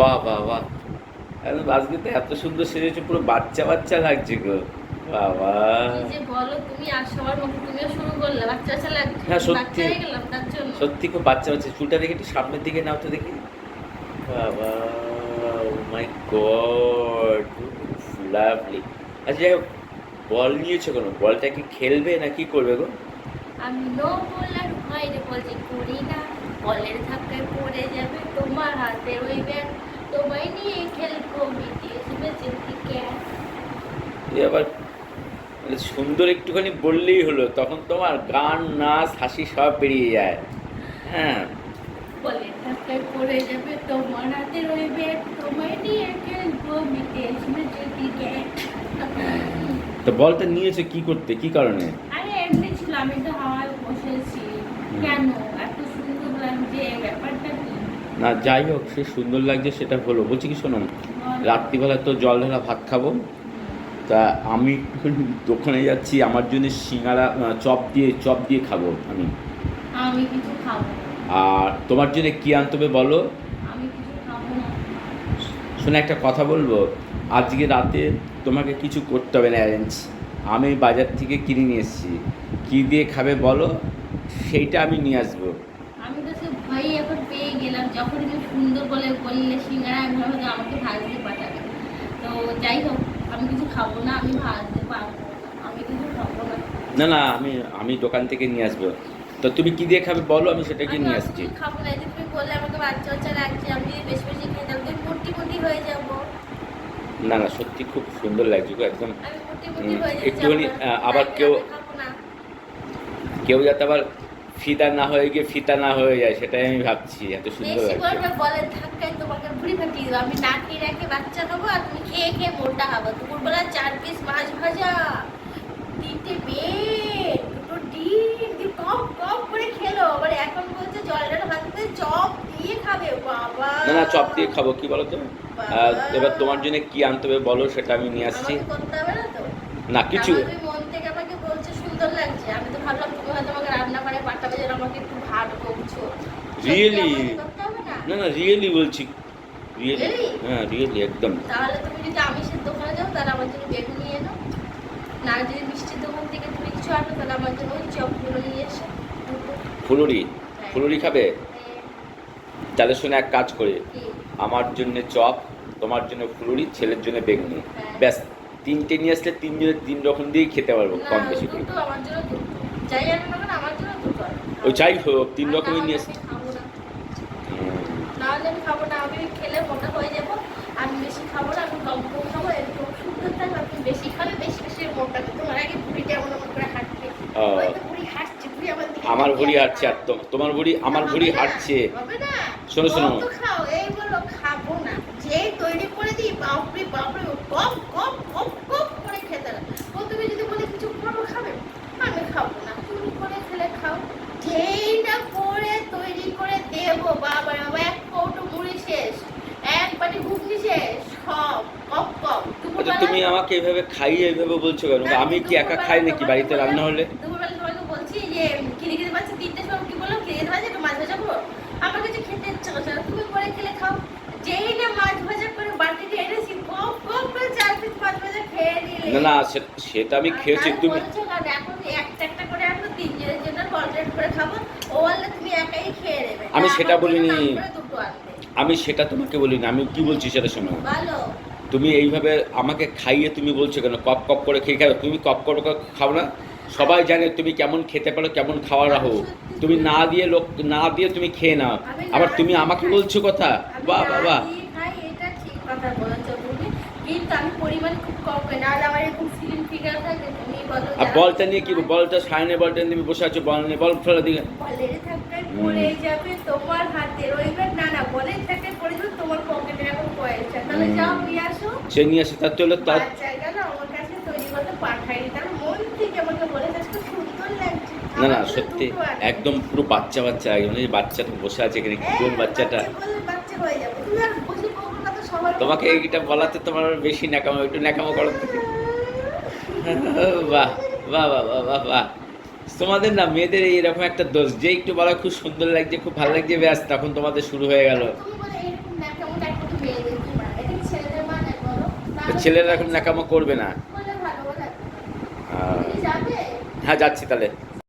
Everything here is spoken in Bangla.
বাহ বাহ বাহ। একদম আজকে তো এত সুন্দর সেজেছে পুরো বাচ্চা বাচ্চা লাগছে গো। বাবা। হ্যাঁ, সত্যি। গেলাম সত্যি খুব বাচ্চা বাচ্চা চুলটা দেখে একটু সামনের দিকে নাও তো দেখি। বাবা মাই গড লাভলি আচ্ছা যাই হোক বল নিয়েছো কেন? বলটা কি খেলবে না কি করবে গো? আমি নো বলার ভয় রে বলছি করি না বলের ধাক্কায় পড়ে যাবে তোমার হাতে ওই ব্যাগ তোমায় নিয়ে খেলব আবার মানে সুন্দর একটুখানি বললেই হলো তখন তোমার গান নাচ হাসি সব বেরিয়ে যায়। হ্যাঁ। পড়ে যাবে তোমার হাতে তোমায় নিয়ে খেলব তো বলটা নিয়েছে কি করতে কি কারণে? আরে এমনি ছিল আমি তো হাওয়ায় বসেছি। কেন? এত সুন্দর লাগছে ব্যাপারটা না যাই হোক সে সুন্দর লাগছে সেটা হলো। বলছি কি শোনো রাত্রিবেলা তো জল ঢালা ভাত খাব। তা আমি একটুখানি দোকানে যাচ্ছি আমার জন্য সিঙ্গারা চপ দিয়ে চপ দিয়ে খাব আমি। আমি কিছু খাব আর তোমার জন্য কী আনতে হবে বলো? আমি কিছু খাব না। শোনো একটা কথা বলব। আজকে রাতে তোমাকে কিছু করতে হবে না অ্যারেঞ্জ আমি বাজার থেকে কিনে নিয়ে এসেছি। কী দিয়ে খাবে বলো? সেইটা আমি নিয়ে আসব। ভয়ে এখন পেয়ে গেলাম। যখন তুমি সুন্দর বলে বললে সিঙ্গারা আমি যে আমাকে ভাজতে পাঠাবে। তো যাই হোক আমি কিছু খাব না আমি ভাজতে পারব আমি কিছু খাব না। না না আমি আমি দোকান থেকে নিয়ে আসব। তো তুমি কী দিয়ে খাবে বলো আমি আমি নিয়ে আসছি। খাব না। তুমি বললে আমাকে বাচ্চা বাচ্চা লাগছে আমি যদি বেশি বেশি খেয়ে তাহলে তো মোটি মোটি হয়ে যাব। না না সত্যি খুব সুন্দর লাগছে গো একদম। একটুখানি, আবার কেউ- কেউ যাতে আবার ফিদা না হয়ে গিয়ে ফিতা না হয়ে যায় সেটাই আমি ভাবছি এত সুন্দর লাগছে বলে ধাক্কায় তোমাকে ভুড়ি ফাটিয়ে দেবো আমি না খেয়ে রেখে বাচ্চা খাব আর তুমি খেয়ে খেয়ে মোটা খাব। দুপুরবেলা চার পিস মাছ ভাজা তিনটে বেড দুটো ডিম দিয়ে কপ কপ করে খেলো। আবার এখন বলছে জলটা ভাত করে চপ দিয়ে খাবে বাবা। না না চপ দিয়ে খাব কি বলো তো এবার তোমার জন্য কি আনতে হবে বলো সেটা আমি নিয়ে আসছি। হবে না কিছু আমার তুমি মন থেকে আমাকে বলছো সুন্দর লাগছে আমি তো ভাবলাম তুমি হয়তো আমাকে রান্না করে পাঠাবে যেন হবে না না রিয়েলি বলছি। রিয়েলি হ্যাঁ রিয়েলি একদম। তাহলে তুমি যদি আমিষের দোকানে যাও তাহলে আমার জন্য বেগুন নিয়ে এনো না যদি মিষ্টির দোকান থেকে তুমি কিছু আনো তাহলে আমার জন্য ওই চপগুলো নিয়ে এসো। ফুলুরি? ফুলুরি খাবে? এ, তাহলে শুনে এক কাজ করে। আমার জন্য চপ তোমার জন্য ফুলুরি ছেলের জন্য বেগুনি হ্যাঁ। ব্যাস তিনটে নিয়ে আসলে তিনজনে তিন রকম দিয়েই খেতে পারব কম বেশি করে। আমার জন্য। ওই যাই হোক তিন আর রকমই নিয়ে হয়ে কম কম বুড়ি আমার ভুড়ি। হাঁটছে আর তোমার ভুড়ি আমার ভুড়ি হাঁটছে। শোনো, শোনো। খাব না। যেই তৈরি করে খেতে ও তুমি যদি বলে কিছু খাব খাবে আমি খাব না তুমি করে খেলে খাও যেই না করে তৈরি করে দেবো বাবা বাবা এক কৌটো মুড়ি শেষ এক বাটি ঘুগনি শেষ সব কপ আচ্ছা তুমি আমাকে এভাবে খাইয়ে এভাবে বলছো কেন? আমি কি একা খাই নাকি বাড়িতে রান্না হলে? দুপুরবেলা তোমাকে বলছি যে খিদে খিদে পাচ্ছে তিনটে সময় কি বলল? খিদে খিদে পাচ্ছে একটু মাছ ভাজা করো আমার কাছে খেতে ইচ্ছে করছে না। তুমি করে খেলে খাও। যেই না মাছ ভাজা করে বাটিতে এনেছি কপ কপ করে চার পিস মাছ ভাজা খেয়ে নিলে। না সেটা আমি খেয়েছি তুমি বলছো কেন? এখন একটা একটা করে আনব তিনজনের জন্য কন্ট্রাক্ট করে খাব। ও বললে তুমি একাই খেয়ে নেবে। আমি সেটা বলিনি। আমি সেটা তোমাকে বলিনি। আমি কি বলছি সেটা শোনো। ভালো তুমি এইভাবে আমাকে খাইয়ে তুমি বলছো কেন? কপ কপ করে খেয়ে খাও তুমি কপ করে খাও না। সবাই জানে তুমি কেমন খেতে পারো, কেমন খাওয়া রাখো তুমি না দিয়ে লোক, না দিয়ে তুমি খেয়ে নাও। আবার তুমি আমাকে বলছো কথা। বাহ বাবা খুব আর বলটা নিয়ে কি। বলটা বলটা নিয়ে বসে আছো? বল নিয়ে, বল তোমার সে নিয়ে আসে তার চলে তার মন না না সত্যি একদম পুরো বাচ্চা বাচ্চা একদম এই বাচ্চাটা বসে আছে এখানে কি কোন বাচ্চাটা। তোমাকে এইটা বলাতে তোমার বেশি ন্যাকামো একটু ন্যাকামো করো। বাহ বাহ বাহ বাহ বাহ বাহ। তোমাদের না মেয়েদের এইরকম একটা দোষ যে একটু বলা খুব সুন্দর লাগছে খুব ভালো লাগছে ব্যাস তখন তোমাদের শুরু হয়ে গেল তুমি বলে এরকম ন্যাকামো একটা মেয়ে ছেলেরা এখন নাকামা করবে না। হ্যাঁ যাচ্ছি তাহলে।